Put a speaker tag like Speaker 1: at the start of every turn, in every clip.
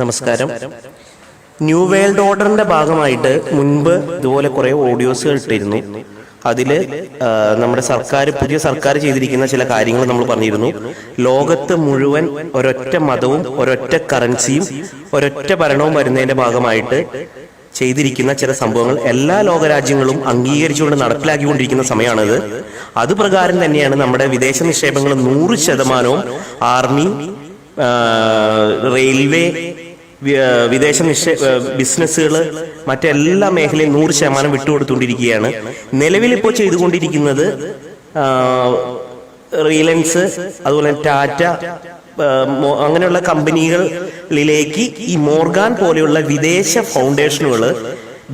Speaker 1: നമസ്കാരം. New world ഓർഡറിന്റെ ഭാഗമായിട്ട് മുൻപ് ഇതുപോലെ കുറെ ഓഡിയോസുകൾ ഇട്ടിരുന്നു. അതിൽ നമ്മുടെ സർക്കാർ പുതിയ സർക്കാർ ചെയ്തിരിക്കുന്ന ചില കാര്യങ്ങൾ നമ്മൾ പറഞ്ഞിരുന്നു. ലോകത്ത് മുഴുവൻ ഒരൊറ്റ മതവും ഒരൊറ്റ കറൻസിയും ഒരൊറ്റ ഭരണവും വരുന്നതിന്റെ ഭാഗമായിട്ട് ചെയ്തിരിക്കുന്ന ചില സംഭവങ്ങൾ എല്ലാ ലോകരാജ്യങ്ങളും അംഗീകരിച്ചുകൊണ്ട് നടപ്പിലാക്കിക്കൊണ്ടിരിക്കുന്ന സമയമാണിത്. അത് പ്രകാരം തന്നെയാണ് നമ്മുടെ വിദേശ നിക്ഷേപങ്ങൾ നൂറ് ശതമാനവും ആർമി റെയിൽവേ വിദേശ നിക്ഷേ ബിസിനസ്സുകൾ മറ്റെല്ലാ മേഖലയും നൂറ് ശതമാനം വിട്ടുകൊടുത്തുകൊണ്ടിരിക്കുകയാണ്. നിലവിൽ ഇപ്പോൾ ചെയ്തുകൊണ്ടിരിക്കുന്നത് റിലയൻസ് അതുപോലെ ടാറ്റ അങ്ങനെയുള്ള കമ്പനികളിലേക്ക് ഈ മോർഗാൻ പോലെയുള്ള വിദേശ ഫൗണ്ടേഷനുകൾ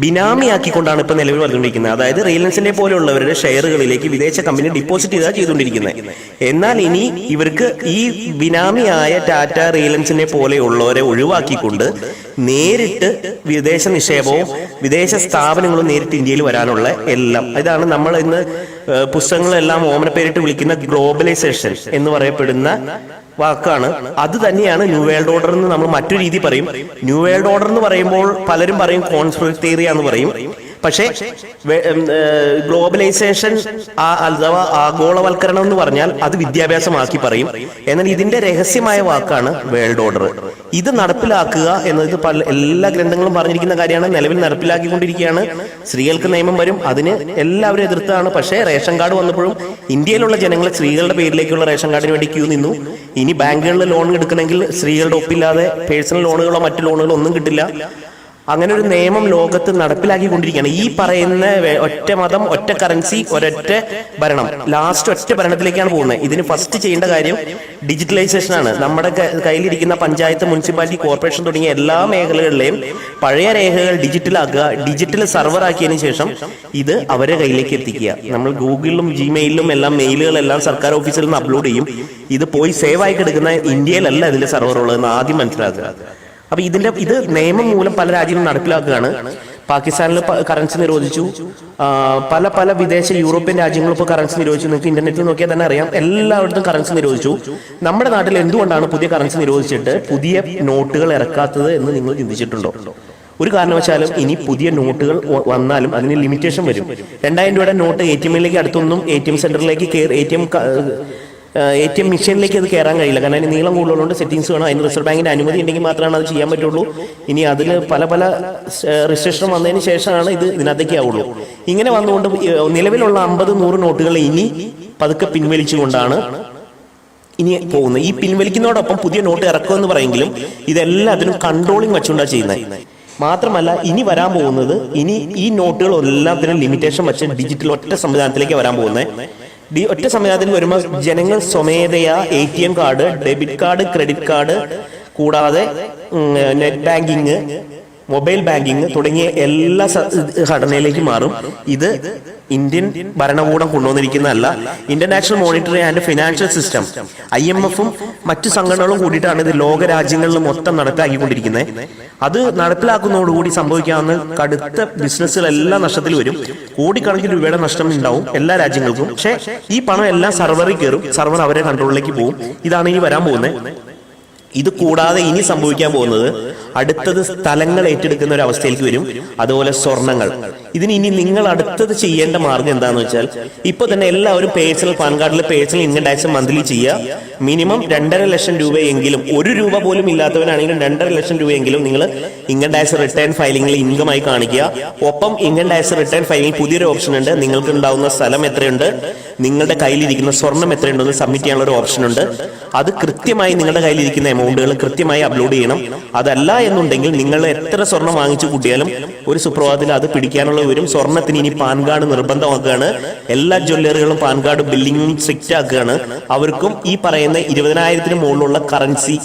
Speaker 1: ബിനാമിയാക്കിക്കൊണ്ടാണ് ഇപ്പൊ നിലവിൽ വന്നുകൊണ്ടിരിക്കുന്നത്. അതായത് റിലയൻസിനെ പോലെയുള്ളവരുടെ ഷെയറുകളിലേക്ക് വിദേശ കമ്പനി ഡിപ്പോസിറ്റ് ചെയ്താൽ ചെയ്തുകൊണ്ടിരിക്കുന്നത്. എന്നാൽ ഇനി ഇവർക്ക് ഈ ബിനാമിയായ ടാറ്റ റിലയൻസിനെ പോലെയുള്ളവരെ ഒഴിവാക്കിക്കൊണ്ട് നേരിട്ട് വിദേശ നിക്ഷേപവും വിദേശ സ്ഥാപനങ്ങളും നേരിട്ട് ഇന്ത്യയിൽ വരാനുള്ള എല്ലാം. ഇതാണ് നമ്മൾ ഇന്ന് പുസ്തകങ്ങളെല്ലാം ഓമന പേരിട്ട് വിളിക്കുന്ന ഗ്ലോബലൈസേഷൻ എന്ന് പറയപ്പെടുന്ന വാക്കാണ്. അത് തന്നെയാണ് ന്യൂ വേൾഡ് ഓർഡർ എന്ന് നമ്മൾ മറ്റു രീതി പറയും. ന്യൂ വേൾഡ് ഓർഡർ എന്ന് പറയുമ്പോൾ പലരും പറയും കോൺസ്പിറസി എന്ന് പറയും. പക്ഷേ ഗ്ലോബലൈസേഷൻ അഥവാ ആഗോളവൽക്കരണം എന്ന് പറഞ്ഞാൽ അത് വിദ്യാഭ്യാസമാക്കി പറയും. എന്നാൽ ഇതിന്റെ രഹസ്യമായ വാക്കാണ് വേൾഡ് ഓർഡർ. ഇത് നടപ്പിലാക്കുക എന്നത് പല എല്ലാ ഗ്രന്ഥങ്ങളും പറഞ്ഞിരിക്കുന്ന കാര്യമാണ്. നിലവിൽ നടപ്പിലാക്കിക്കൊണ്ടിരിക്കുകയാണ്. സ്ത്രീകൾക്ക് നിയമം വരും. അതിന് എല്ലാവരും എതിർത്താണ്. പക്ഷേ റേഷൻ കാർഡ് വന്നപ്പോഴും ഇന്ത്യയിലുള്ള ജനങ്ങൾ സ്ത്രീകളുടെ പേരിലേക്കുള്ള റേഷൻ കാർഡിന് വേണ്ടി ക്യൂ നിന്നു. ഇനി ബാങ്കുകളിൽ ലോൺ എടുക്കണമെങ്കിൽ സ്ത്രീകളുടെ ഒപ്പില്ലാതെ പേഴ്സണൽ ലോണുകളോ മറ്റു ലോണുകളോ ഒന്നും കിട്ടില്ല. അങ്ങനെ ഒരു നിയമം ലോകത്ത് നടപ്പിലാക്കിക്കൊണ്ടിരിക്കുകയാണ്. ഈ പറയുന്ന ഒറ്റ മതം ഒറ്റ കറൻസി ഒരൊറ്റ ഭരണം. ലാസ്റ്റ് ഒറ്റ ഭരണത്തിലേക്കാണ് പോകുന്നത്. ഇതിന് ഫസ്റ്റ് ചെയ്യേണ്ട കാര്യം ഡിജിറ്റലൈസേഷൻ ആണ്. നമ്മുടെ കയ്യിലിരിക്കുന്ന പഞ്ചായത്ത് മുനിസിപ്പാലിറ്റി കോർപ്പറേഷൻ തുടങ്ങിയ എല്ലാ മേഖലകളിലെയും പഴയ രേഖകൾ ഡിജിറ്റലാക്കുക ഡിജിറ്റൽ സർവർ ആക്കിയതിനു ശേഷം ഇത് അവരെ കയ്യിലേക്ക് എത്തിക്കുക. നമ്മൾ ഗൂഗിളിലും ജിമെയിലും എല്ലാം മെയിലുകളെല്ലാം സർക്കാർ ഓഫീസിൽ നിന്ന് അപ്ലോഡ് ചെയ്യും. ഇത് പോയി സേവ് ആയി കിടക്കുന്ന ഇന്ത്യയിലല്ല ഇതിന്റെ സർവർ ഉള്ളതെന്ന് ആദ്യം മനസ്സിലാക്കുക. അപ്പൊ ഇതിന്റെ ഇത് നിയമം മൂലം പല രാജ്യങ്ങളും നടപ്പിലാക്കുകയാണ്. പാകിസ്ഥാനിൽ കറൻസി നിരോധിച്ചു. പല പല വിദേശ യൂറോപ്യൻ രാജ്യങ്ങളും ഇപ്പോൾ കറൻസി നിരോധിച്ചു. നിങ്ങൾക്ക് ഇന്റർനെറ്റിൽ നോക്കിയാൽ തന്നെ അറിയാം. എല്ലായിടത്തും കറൻസി നിരോധിച്ചു. നമ്മുടെ നാട്ടിൽ എന്തുകൊണ്ടാണ് പുതിയ കറൻസി നിരോധിച്ചിട്ട് പുതിയ നോട്ടുകൾ ഇറക്കാത്തത് എന്ന് നിങ്ങൾ ചിന്തിച്ചിട്ടുണ്ടോ? ഒരു കാരണവശാലും ഇനി പുതിയ നോട്ടുകൾ വന്നാലും അതിന് ലിമിറ്റേഷൻ വരും. രണ്ടായിരം രൂപയുടെ നോട്ട് എ ടി എമ്മിലേക്ക് അടുത്തൊന്നും എ ടി എം സെന്ററിലേക്ക് A T M A T M മെഷീനിലേക്ക് അത് കയറാൻ കഴിയില്ല. കാരണം അതിന് നീളം കൂടുതലുണ്ട് സെറ്റിംഗ്സ് വേണം. അതിന് റിസർവ് ബാങ്കിന്റെ അനുമതി ഉണ്ടെങ്കിൽ മാത്രമാണ് അത് ചെയ്യാൻ പറ്റുള്ളൂ. ഇനി അതിൽ പല പല രജിസ്ട്രേഷൻ വന്നതിന് ശേഷമാണ് ഇത് ഇതിനകത്തേക്ക് ആവുള്ളൂ. ഇങ്ങനെ വന്നുകൊണ്ട് നിലവിലുള്ള അമ്പത് നൂറ് നോട്ടുകൾ ഇനി പതുക്കെ പിൻവലിച്ചുകൊണ്ടാണ് ഇനി പോകുന്നത്. ഈ പിൻവലിക്കുന്നതോടൊപ്പം പുതിയ നോട്ട് ഇറക്കുമെന്ന് പറയെങ്കിലും ഇതെല്ലാത്തിനും കൺട്രോളിങ് വെച്ചുകൊണ്ടാണ് ചെയ്യുന്നത്. മാത്രമല്ല ഇനി വരാൻ പോകുന്നത് ഇനി ഈ നോട്ടുകൾ എല്ലാത്തിനും ലിമിറ്റേഷൻ വെച്ച് ഡിജിറ്റൽ ഒറ്റ സംവിധാനത്തിലേക്ക് വരാൻ പോകുന്നത്. ഡി- ഒറ്റ സംവിധാനത്തിൽ വരുമ്പോൾ ജനങ്ങൾ സ്വമേധയാ A T M card debit card credit card കൂടാതെ നെറ്റ് ബാങ്കിങ് മൊബൈൽ ബാങ്കിങ് തുടങ്ങിയ എല്ലാ ഘടനയിലേക്കും മാറും. ഇത് ഇന്ത്യൻ ഭരണകൂടം കൊണ്ടുവന്നിരിക്കുന്നതല്ല international monetary and financial system I M എഫും മറ്റു സംഘടനകളും കൂടിയിട്ടാണ് ഇത് ലോക രാജ്യങ്ങളിൽ മൊത്തം നടപ്പിലാക്കിക്കൊണ്ടിരിക്കുന്നത്. അത് നടപ്പിലാക്കുന്നതോടുകൂടി സംഭവിക്കാവുന്ന കടുത്ത ബിസിനസ്സുകളെല്ലാം നഷ്ടത്തിൽ വരും. കോടിക്കണക്കിന് രൂപയുടെ നഷ്ടം ഉണ്ടാവും എല്ലാ രാജ്യങ്ങൾക്കും. പക്ഷേ ഈ പണം എല്ലാം സർവറിൽ കയറും. സർവർ അവരെ കൺട്രോളിലേക്ക് പോകും. ഇതാണ് ഇനി വരാൻ പോകുന്നത്. ഇത് കൂടാതെ ഇനി സംഭവിക്കാൻ പോകുന്നത് അടുത്തത് സ്ഥലങ്ങൾ ഏറ്റെടുക്കുന്ന ഒരു അവസ്ഥയിലേക്ക് വരും. അതുപോലെ സ്വർണങ്ങൾ. ഇതിന് ഇനി നിങ്ങൾ അടുത്തത് ചെയ്യേണ്ട മാർഗം എന്താന്ന് വെച്ചാൽ ഇപ്പൊ തന്നെ എല്ലാവരും പേഴ്സണൽ പാൻ കാർഡിൽ പേഴ്സണൽ ഇൻകം ടാക്സ് മന്ത്ലി ചെയ്യുക. മിനിമം രണ്ടര ലക്ഷം രൂപയെങ്കിലും ഒരു രൂപ പോലും ഇല്ലാത്തവനാണെങ്കിലും രണ്ടര ലക്ഷം രൂപയെങ്കിലും നിങ്ങൾ ഇൻകം ടാക്സ് റിട്ടേൺ ഫയലിംഗിൽ ഇൻകമായി കാണിക്കുക. ഒപ്പം ഇൻകം ടാക്സ് റിട്ടേൺ ഫയലിംഗ് പുതിയൊരു ഓപ്ഷൻ ഉണ്ട്. നിങ്ങൾക്ക് ഉണ്ടാവുന്ന സ്ഥലം എത്രയുണ്ട്? നിങ്ങളുടെ കയ്യിലിരിക്കുന്ന സ്വർണം എത്രയുണ്ടെന്ന് സബ്മിറ്റ് ചെയ്യാനുള്ള ഒരു ഓപ്ഷൻ ഉണ്ട്. അത് കൃത്യമായി നിങ്ങളുടെ കയ്യിലിരിക്കുന്ന എമൗണ്ടുകൾ കൃത്യമായി അപ്ലോഡ് ചെയ്യണം. അതല്ല എന്നുണ്ടെങ്കിൽ നിങ്ങൾ എത്ര സ്വർണം വാങ്ങിച്ചു കൂട്ടിയാലും ഒരു സുപ്രഭാതത്തിൽ അത് പിടിക്കാനുള്ള വരും സ്വർണത്തിന് ഇനി പാൻ കാർഡ് നിർബന്ധമാക്കുകയാണ്. എല്ലാ ജ്വല്ലറികളും പാൻ കാർഡ് ബില്ലിംഗും സ്ട്രിക്റ്റ് ആക്കുകയാണ്. അവർക്കും ഈ പറയുന്ന ഇരുപതിനായിരത്തിന് മുകളിലുള്ള കറൻസി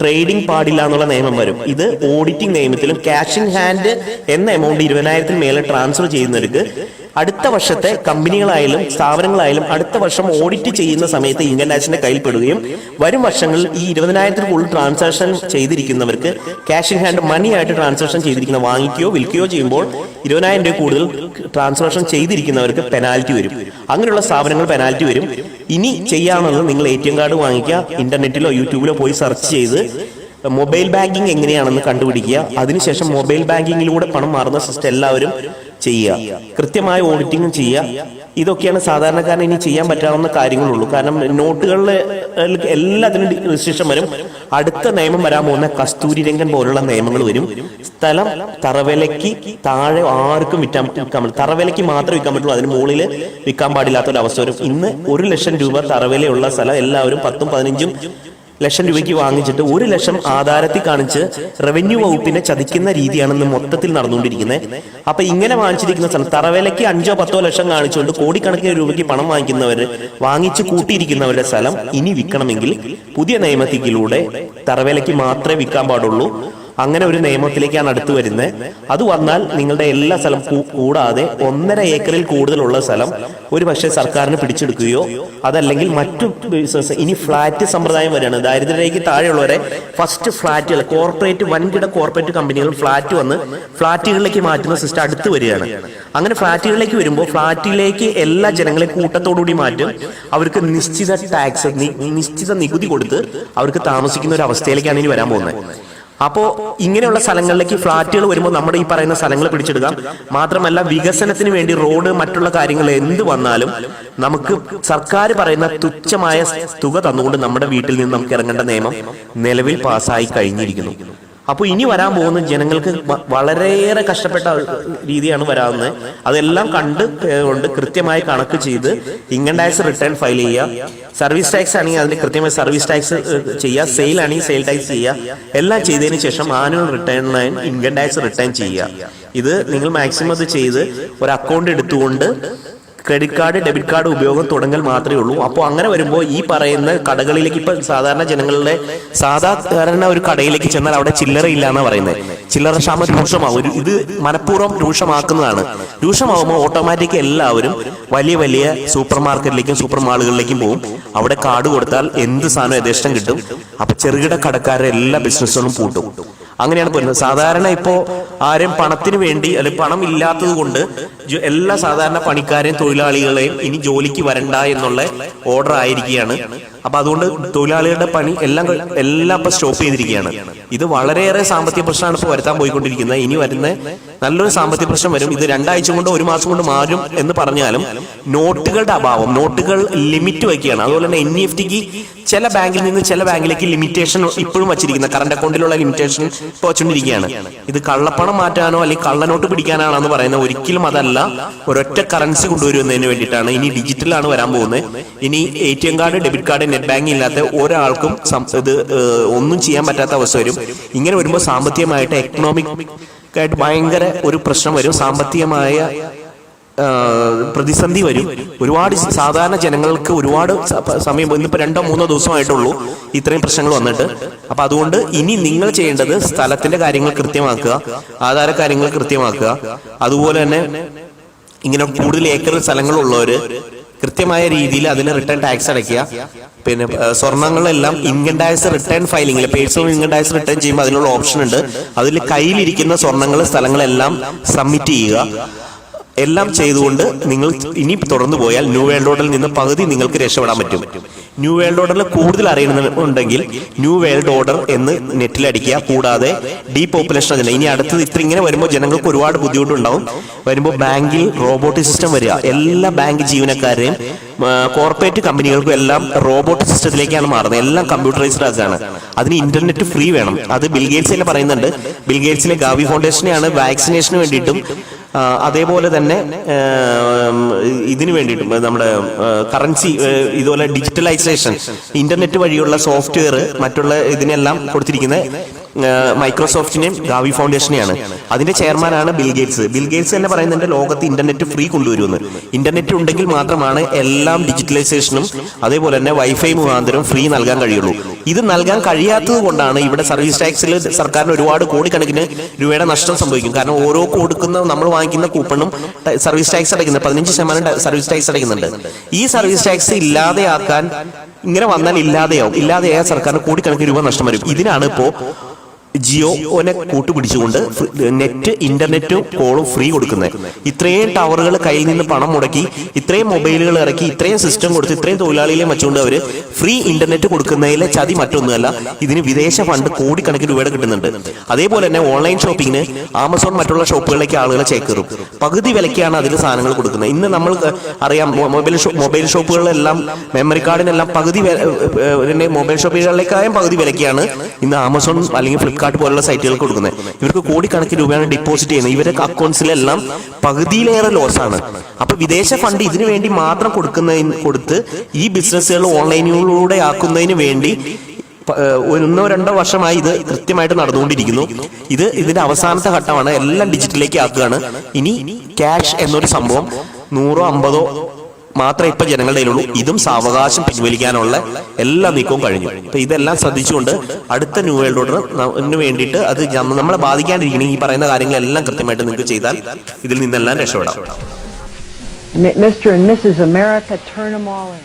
Speaker 1: ട്രേഡിംഗ് പാടില്ല എന്നുള്ള നിയമം വരും. ഇത് ഓഡിറ്റിംഗ് നിയമത്തിലും ക്യാഷ് ഇൻ ഹാൻഡ് എന്ന എമൗണ്ട് ഇരുപതിനായിരത്തിന് മേലെ ട്രാൻസ്ഫർ ചെയ്യുന്നവർക്ക് അടുത്ത വർഷത്തെ കമ്പനികളായാലും സ്ഥാപനങ്ങളായാലും അടുത്ത വർഷം ഓഡിറ്റ് ചെയ്യുന്ന സമയത്ത് ഇൻകം ടാക്സിന്റെ കയ്യിൽ പെടുകയും വരും വർഷങ്ങളിൽ ഈ ഇരുപതിനായിരത്തിന് കൂടുതൽ ട്രാൻസാക്ഷൻ ചെയ്തിരിക്കുന്നവർക്ക് ക്യാഷ് ഇൻ ഹാൻഡ് മണി ആയിട്ട് ട്രാൻസാക്ഷൻ ചെയ്തിരിക്കുന്ന വാങ്ങിക്കുകയോ വിൽക്കുകയോ ചെയ്യുമ്പോൾ ഇരുപതിനായിരം രൂപ കൂടുതൽ ട്രാൻസാക്ഷൻ ചെയ്തിരിക്കുന്നവർക്ക് പെനാൽറ്റി വരും. അങ്ങനെയുള്ള സ്ഥാപനങ്ങൾ പെനാൽറ്റി വരും. ഇനി ചെയ്യാനുള്ളത് നിങ്ങൾ എ ടി എം കാർഡ് വാങ്ങിക്കുക ഇന്റർനെറ്റിലോ യൂട്യൂബിലോ പോയി സെർച്ച് ചെയ്ത് മൊബൈൽ ബാങ്കിങ് എങ്ങനെയാണെന്ന് കണ്ടുപിടിക്കുക. അതിനുശേഷം മൊബൈൽ ബാങ്കിങ്ങിലൂടെ പണം മാറുന്ന സിസ്റ്റം എല്ലാവരും ചെയ്യുക. കൃത്യമായ ഓഡിറ്റിംഗും ചെയ്യുക. ഇതൊക്കെയാണ് സാധാരണക്കാരന് ഇനി ചെയ്യാൻ പറ്റാവുന്ന കാര്യങ്ങളുള്ളൂ. കാരണം നോട്ടുകളിലെ എല്ലാത്തിനും രജിസ്ട്രേഷൻ വരും. അടുത്ത നിയമം വരാൻ പോകുന്ന കസ്തൂരി രംഗൻ പോലുള്ള നിയമങ്ങൾ വരും. സ്ഥലം തറവിലയ്ക്ക് താഴെ ആർക്കും വിറ്റാൻ വിൽക്കാൻ പറ്റും തറവിലയ്ക്ക് മാത്രമേ വിൽക്കാൻ പറ്റുള്ളൂ. അതിന് മുകളിൽ വിൽക്കാൻ പാടില്ലാത്ത ഒരു അവസ്ഥ വരും. ഇന്ന് ഒരു ലക്ഷം രൂപ തറവിലയുള്ള സ്ഥലം എല്ലാവരും പത്തും പതിനഞ്ചും ലക്ഷം രൂപയ്ക്ക് വാങ്ങിച്ചിട്ട് ഒരു ലക്ഷം ആധാരത്തിൽ കാണിച്ച് റവന്യൂ വകുപ്പിനെ ചതിക്കുന്ന രീതിയാണ് ഇന്ന് മൊത്തത്തിൽ നടന്നുകൊണ്ടിരിക്കുന്നത് അപ്പൊ ഇങ്ങനെ വാങ്ങിച്ചിരിക്കുന്ന സ്ഥലം തറവേലയ്ക്ക് അഞ്ചോ പത്തോ ലക്ഷം കാണിച്ചുകൊണ്ട് കോടിക്കണക്കിന് രൂപയ്ക്ക് പണം വാങ്ങിക്കുന്നവര് വാങ്ങിച്ച് കൂട്ടിയിരിക്കുന്നവരുടെ സ്ഥലം ഇനി വിൽക്കണമെങ്കിൽ പുതിയ നിയമത്തിലൂടെ തറവേലയ്ക്ക് മാത്രമേ വിൽക്കാൻ പാടുള്ളൂ. അങ്ങനെ ഒരു നിയമത്തിലേക്കാണ് അടുത്തു വരുന്നത്. അത് വന്നാൽ നിങ്ങളുടെ എല്ലാ സ്ഥലം കൂടാതെ ഒന്നര ഏക്കറിൽ കൂടുതലുള്ള സ്ഥലം ഒരു പക്ഷേ സർക്കാരിന് പിടിച്ചെടുക്കുകയോ അതല്ലെങ്കിൽ മറ്റു ബിസിനസ് ഇനി ഫ്ലാറ്റ് സമ്പ്രദായം വരികയാണ്. ദാരിദ്ര്യരേഖയ്ക്ക് താഴെയുള്ളവരെ ഫസ്റ്റ് ഫ്ലാറ്റുകൾ കോർപ്പറേറ്റ് വൻകിട കോർപ്പറേറ്റ് കമ്പനികൾ ഫ്ലാറ്റ് വന്ന് ഫ്ലാറ്റുകളിലേക്ക് മാറ്റുന്ന സിസ്റ്റം അടുത്ത് വരികയാണ്. അങ്ങനെ ഫ്ലാറ്റുകളിലേക്ക് വരുമ്പോൾ ഫ്ലാറ്റിലേക്ക് എല്ലാ ജനങ്ങളെ കൂട്ടത്തോടുകൂടി മാറ്റും. അവർക്ക് നിശ്ചിത ടാക്സ് നിശ്ചിത നികുതി കൊടുത്ത് അവർക്ക് താമസിക്കുന്ന ഒരു അവസ്ഥയിലേക്കാണ് ഇനി വരാൻ പോകുന്നത്. അപ്പോ ഇങ്ങനെയുള്ള സ്ഥലങ്ങളിലേക്ക് ഫ്ളാറ്റുകൾ വരുമ്പോൾ നമ്മുടെ ഈ പറയുന്ന സ്ഥലങ്ങൾ പിടിച്ചെടുക്കാം മാത്രമല്ല വികസനത്തിന് വേണ്ടി റോഡ് മറ്റുള്ള കാര്യങ്ങൾ എന്ത് വന്നാലും നമുക്ക് സർക്കാർ പറയുന്ന തുച്ഛമായ തുക തന്നുകൊണ്ട് നമ്മുടെ വീട്ടിൽ നിന്ന് നമുക്ക് ഇറങ്ങേണ്ട നിയമം നിലവിൽ പാസ്സായി കഴിഞ്ഞിരിക്കുന്നു. അപ്പോൾ ഇനി വരാൻ പോകുന്ന ജനങ്ങൾക്ക് വളരെയേറെ കഷ്ടപ്പെട്ട രീതിയാണ് വരാവുന്നത്. അതെല്ലാം കണ്ട് കൊണ്ട് കൃത്യമായി കണക്ക് ചെയ്ത് ഇൻകം ടാക്സ് റിട്ടേൺ ഫയൽ ചെയ്യുക സർവീസ് ടാക്സ് ആണെങ്കിൽ അതിന് കൃത്യമായി സർവീസ് ടാക്സ് ചെയ്യുക സെയിൽ ആണെങ്കിൽ സെയിൽ ടാക്സ് ചെയ്യുക എല്ലാം ചെയ്തതിന് ശേഷം annual return income tax return ചെയ്യുക ഇത് നിങ്ങൾ മാക്സിമം ഇത് ചെയ്ത് ഒരു അക്കൗണ്ട് എടുത്തുകൊണ്ട് ക്രെഡിറ്റ് കാർഡ് ഡെബിറ്റ് കാർഡ് ഉപയോഗം തുടങ്ങൽ മാത്രമേ ഉള്ളൂ. അപ്പോൾ അങ്ങനെ വരുമ്പോൾ ഈ പറയുന്ന കടകളിലേക്ക് ഇപ്പൊ സാധാരണ ജനങ്ങളുടെ സാധാരണ ഒരു കടയിലേക്ക് ചെന്നാൽ അവിടെ ചില്ലറ ഇല്ല എന്നാണ് പറയുന്നത്. ചില്ലറ ക്ഷാമം രൂക്ഷമാവും. ഇത് മനഃപൂർവം രൂക്ഷമാക്കുന്നതാണ്. രൂക്ഷമാവുമ്പോൾ ഓട്ടോമാറ്റിക് എല്ലാവരും വലിയ വലിയ സൂപ്പർ മാർക്കറ്റിലേക്കും സൂപ്പർ മാളുകളിലേക്കും പോകും. അവിടെ കാർഡ് കൊടുത്താൽ എന്ത് സാധനം യഥേഷ്ടം കിട്ടും? അപ്പൊ ചെറുകിട കടക്കാരുടെ എല്ലാ ബിസിനസ്സുകളും പൂട്ടും. അങ്ങനെയാണ് പോരുന്നത് സാധാരണ ഇപ്പോ ആരും പണത്തിന് വേണ്ടി അല്ലെങ്കിൽ പണം ഇല്ലാത്തത് കൊണ്ട് എല്ലാ സാധാരണ പണിക്കാരെയും തൊഴിലാളികളെയും ഇനി ജോലിക്ക് വരണ്ട എന്നുള്ള ഓർഡർ ആയിരിക്കുകയാണ്. അപ്പൊ അതുകൊണ്ട് തൊഴിലാളികളുടെ പണി എല്ലാം എല്ലാം ഇപ്പൊ സ്റ്റോപ്പ് ചെയ്തിരിക്കുകയാണ്. ഇത് വളരെയേറെ സാമ്പത്തിക പ്രശ്നമാണ് ഇപ്പോൾ വരുത്താൻ പോയിക്കൊണ്ടിരിക്കുന്നത്. ഇനി വരുന്ന നല്ലൊരു സാമ്പത്തിക പ്രശ്നം വരും. ഇത് രണ്ടാഴ്ച കൊണ്ട് ഒരു മാസം കൊണ്ട് മാറും എന്ന് പറഞ്ഞാലും നോട്ടുകളുടെ അഭാവം നോട്ടുകൾ ലിമിറ്റ് വയ്ക്കുകയാണ്. അതുപോലെ തന്നെ എൻ ഇ എഫ് ടിക്ക് ചില ബാങ്കിൽ നിന്ന് ചില ബാങ്കിലേക്ക് ലിമിറ്റേഷൻ ഇപ്പോഴും വച്ചിരിക്കുന്ന കറണ്ട് അക്കൗണ്ടിലുള്ള ലിമിറ്റേഷൻ ഇപ്പോൾ വച്ചുകൊണ്ടിരിക്കുകയാണ് ഇത് കള്ളപ്പണം മാറ്റാനോ അല്ലെങ്കിൽ കള്ളനോട്ട് പിടിക്കാനാണോ എന്ന് പറയുന്നത് ഒരിക്കലും അതല്ല. ഒരൊറ്റ കറൻസി കൊണ്ടുവരുന്നതിന് വേണ്ടിയിട്ടാണ്. ഇനി ഡിജിറ്റലാണ് വരാൻ പോകുന്നത്. ഇനി A T M card debit card net banking ഇല്ലാത്ത ഒരാൾക്കും ഇത് ഒന്നും ചെയ്യാൻ പറ്റാത്ത അവസ്ഥ വരും. ഇങ്ങനെ വരുമ്പോൾ സാമ്പത്തികമായിട്ട് എക്കണോമിക് ആയിട്ട് ഭയങ്കര ഒരു പ്രശ്നം വരും. സാമ്പത്തികമായ പ്രതിസന്ധി വരും. ഒരുപാട് സാധാരണ ജനങ്ങൾക്ക് ഒരുപാട് സമയം ഇന്നിപ്പോ രണ്ടോ മൂന്നോ ദിവസമായിട്ടുള്ളൂ ഇത്രയും പ്രശ്നങ്ങൾ വന്നിട്ട്. അപ്പൊ അതുകൊണ്ട് ഇനി നിങ്ങൾ ചെയ്യേണ്ടത് സ്ഥലത്തിന്റെ കാര്യങ്ങൾ കൃത്യമാക്കുക ആധാര കാര്യങ്ങൾ കൃത്യമാക്കുക. അതുപോലെ തന്നെ ഇങ്ങനെ കൂടുതൽ ഏക്കർ സ്ഥലങ്ങളുള്ളവർ കൃത്യമായ രീതിയിൽ അതിന് റിട്ടേൺ ടാക്സ് അടയ്ക്കുക. പിന്നെ സ്വർണങ്ങളെല്ലാം ഇൻകം ടാക്സ് റിട്ടേൺ ഫയലിംഗിൽ പേഴ്സണൽ ഇൻകം ടാക്സ് റിട്ടേൺ ചെയ്യുമ്പോൾ അതിനുള്ള ഓപ്ഷൻ ഉണ്ട്. അതിൽ കയ്യിലിരിക്കുന്ന സ്വർണങ്ങൾ സ്ഥലങ്ങളെല്ലാം സബ്മിറ്റ് ചെയ്യുക. എല്ലാം ചെയ്തുകൊണ്ട് നിങ്ങൾ ഇനി തുടർന്ന് പോയാൽ ന്യൂ വേൾഡ് ഓർഡറിൽ നിന്ന് പകുതി നിങ്ങൾക്ക് രക്ഷപ്പെടാൻ പറ്റും. ന്യൂ വേൾഡ് ഓർഡറിൽ കൂടുതൽ അറിയണമെന്നുണ്ടെങ്കിൽ ന്യൂ വേൾഡ് ഓർഡർ എന്ന് നെറ്റിൽ അടിക്കുക കൂടാതെ ഡീപോപ്പുലേഷൻ അജണ്ട ഇനി അടുത്തത് ഇത്ര ഇങ്ങനെ വരുമ്പോൾ ജനങ്ങൾക്ക് ഒരുപാട് ബുദ്ധിമുട്ടുണ്ടാവും. വരുമ്പോൾ ബാങ്കിൽ റോബോട്ടിക് സിസ്റ്റം വരിക. എല്ലാ ബാങ്ക് ജീവനക്കാരെയും കോർപ്പറേറ്റ് കമ്പനികൾക്കും എല്ലാം റോബോട്ട് സിസ്റ്റത്തിലേക്കാണ് മാറുന്നത്. എല്ലാം കമ്പ്യൂട്ടറൈസ്ഡ് ആണ്. അതിന് ഇന്റർനെറ്റ് ഫ്രീ വേണം. അത് ബിൽഗേറ്റ്സ് തന്നെ പറയുന്നുണ്ട്. ബിൽഗേറ്റ്സിലെ ഗാവി ഫൗണ്ടേഷനെയാണ് വാക്സിനേഷന് വേണ്ടിയിട്ടും അതേപോലെ തന്നെ ഇതിന് വേണ്ടിയിട്ടും നമ്മുടെ കറൻസി ഇതുപോലെ ഡിജിറ്റലൈസേഷൻ ഇന്റർനെറ്റ് വഴിയുള്ള സോഫ്റ്റ്വെയർ മറ്റുള്ള ഇതിനെല്ലാം കൊടുത്തിരിക്കുന്നത് മൈക്രോസോഫ്റ്റിനെയും ഗാവി ഫൗണ്ടേഷനെയാണ്. അതിന്റെ ചെയർമാനാണ് ബിൽ ഗേറ്റ്സ്. ബിൽ ഗേറ്റ്സ് തന്നെ പറയുന്നുണ്ട് ലോകത്ത് ഇന്റർനെറ്റ് ഫ്രീ കൊണ്ടുവരുമെന്ന്. ഇന്റർനെറ്റ് ഉണ്ടെങ്കിൽ മാത്രമാണ് എല്ലാം ഡിജിറ്റലൈസേഷനും അതേപോലെ തന്നെ വൈഫൈ മുഖാന്തരം ഫ്രീ നൽകാൻ കഴിയുള്ളൂ. ഇത് നൽകാൻ കഴിയാത്തത് കൊണ്ടാണ് ഇവിടെ സർവീസ് ടാക്സിൽ സർക്കാരിന് ഒരുപാട് കോടിക്കണക്കിന് രൂപയുടെ നഷ്ടം സംഭവിക്കും. കാരണം ഓരോ കൊടുക്കുന്ന നമ്മൾ വാങ്ങിക്കുന്ന കൂപ്പണും സർവീസ് ടാക്സ് അടയ്ക്കുന്നത് പതിനഞ്ച് ശതമാനം സർവീസ് ടാക്സ് അടയ്ക്കുന്നുണ്ട്. ഈ സർവീസ് ടാക്സ് ഇല്ലാതെയാക്കാൻ ഇങ്ങനെ വന്നാൽ ഇല്ലാതെയാവും. ഇല്ലാതെയായ സർക്കാരിന് കോടിക്കണക്കിന് രൂപ നഷ്ടം വരും. ഇതിനാണ് ഇപ്പോ ജിയോനെ കൂട്ടുപിടിച്ചുകൊണ്ട് നെറ്റ് ഇന്റർനെറ്റും കോളും ഫ്രീ കൊടുക്കുന്നത് ഇത്രയും ടവറുകൾ കയ്യിൽ നിന്ന് പണം മുടക്കി ഇത്രയും മൊബൈലുകൾ ഇറക്കി ഇത്രയും സിസ്റ്റം കൊടുത്ത് ഇത്രയും തൊഴിലാളികളെ വെച്ചുകൊണ്ട് അവർ ഫ്രീ ഇന്റർനെറ്റ് കൊടുക്കുന്നതിലെ ചതി മറ്റൊന്നുമല്ല ഇതിന് വിദേശ ഫണ്ട് കോടിക്കണക്കിന് രൂപയുടെ കിട്ടുന്നുണ്ട്. അതേപോലെ തന്നെ ഓൺലൈൻ ഷോപ്പിങ്ങിന് ആമസോൺ മറ്റുള്ള ഷോപ്പുകളിലേക്ക് ആളുകളെ ചേക്കേറും പകുതി വിലയ്ക്കാണ് അതിൽ സാധനങ്ങൾ കൊടുക്കുന്നത്. ഇന്ന് നമ്മൾ അറിയാം മൊബൈൽ മൊബൈൽ ഷോപ്പുകളിലെല്ലാം മെമ്മറി കാർഡിനെല്ലാം പകുതി മൊബൈൽ ഷോപ്പുകളിലേക്കായും പകുതി വിലയ്ക്കാണ് ഇന്ന് ആമസോൺ അല്ലെങ്കിൽ ഫ്ലിപ്കാർട്ട് പോലുള്ള സൈറ്റുകൾ കൊടുക്കുന്നത്. ഇവർക്ക് കോടിക്കണക്കിന് രൂപയാണ് ഡിപ്പോസിറ്റ് ചെയ്യുന്നത്. ഇവരുടെ അക്കൗണ്ട്സിലെല്ലാം പകുതിയിലേറെ ലോസ് ആണ്. അപ്പൊ വിദേശ ഫണ്ട് ഇതിനു വേണ്ടി മാത്രം കൊടുക്കുന്നതിന് കൊടുത്ത് ഈ ബിസിനസ്സുകൾ ഓൺലൈനിലൂടെ ആക്കുന്നതിന് വേണ്ടി ഒന്നോ രണ്ടോ വർഷമായി ഇത് കൃത്യമായിട്ട് നടന്നുകൊണ്ടിരിക്കുന്നു. ഇത് ഇതിന്റെ അവസാനത്തെ ഘട്ടമാണ്. എല്ലാം ഡിജിറ്റലിലേക്ക് ആക്കുകയാണ്. ഇനി ക്യാഷ് എന്നൊരു സംഭവം നൂറോ അമ്പതോ മാത്രമേ ഇപ്പൊ ജനങ്ങളുടെ ഉള്ളൂ ഇതും സാവകാശം പിൻവലിക്കാനുള്ള എല്ലാ നീക്കവും കഴിഞ്ഞു അപ്പൊ ഇതെല്ലാം ശ്രദ്ധിച്ചുകൊണ്ട് അടുത്ത ന്യൂ വേൾഡ് ഓർഡറിന് വേണ്ടിയിട്ട് അത് നമ്മളെ ബാധിക്കാണ്ടിരിക്കണം ഈ പറയുന്ന കാര്യങ്ങളെല്ലാം കൃത്യമായിട്ട് നിങ്ങൾക്ക് ചെയ്താൽ ഇതിൽ നിന്നെല്ലാം രക്ഷപ്പെടാം
Speaker 2: Mr. and Mrs. America, turn them all in.